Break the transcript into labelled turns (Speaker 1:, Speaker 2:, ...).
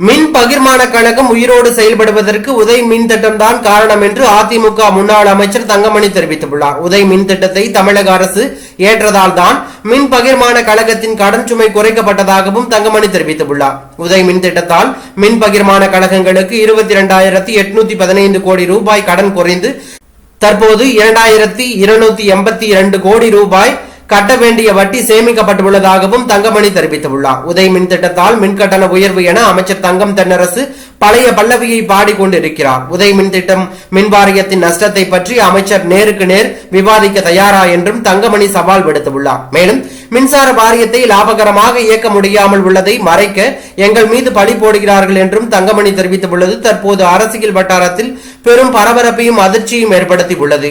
Speaker 1: மின் பகிர்மான கழகம் உயிரோடு செயல்படுவதற்கு உதய் மின் திட்டம் தான் காரணம் என்று அதிமுக முன்னாள் அமைச்சர் தங்கமணி தெரிவித்துள்ளார். உதய் மின் திட்டத்தை தமிழக அரசு ஏற்றதால் தான் மின் பகிர்மான கழகத்தின் கடன் சுமை குறைக்கப்பட்டதாகவும் தங்கமணி தெரிவித்துள்ளார். உதய் மின் திட்டத்தால் மின் பகிர்மான கழகங்களுக்கு இருபத்தி இரண்டாயிரத்தி எட்நூத்தி பதினைந்து கோடி ரூபாய் கடன் குறைந்து தற்போது இரண்டாயிரத்தி இருநூத்தி எண்பத்தி இரண்டு கோடி ரூபாய் கட்ட வேண்டிய வட்டி சேமிக்கப்பட்டுள்ளதாகவும் தங்கமணி தெரிவித்துள்ளார். உதய் மின் திட்டத்தால் மின் கட்டண உயர்வு என அமைச்சர் தங்கம் தென்னரசு பழைய பல்லவியை பாடிக்கொண்டிருக்கிறார். உதய் மின் திட்டம் மின் வாரியத்தின் நஷ்டத்தை பற்றி அமைச்சர் நேருக்கு நேர் விவாதிக்க தயாரா என்றும் தங்கமணி சவால் விடுத்துள்ளார். மேலும் மின்சார வாரியத்தை லாபகரமாக இயக்க முடியாமல் உள்ளதை மறைக்க எங்கள் மீது பழி போடுகிறார்கள் என்றும் தங்கமணி தெரிவித்துள்ளது. தற்போது அரசியல் வட்டாரத்தில் பெரும் பரபரப்பையும் அதிர்ச்சியும் ஏற்படுத்தியுள்ளது.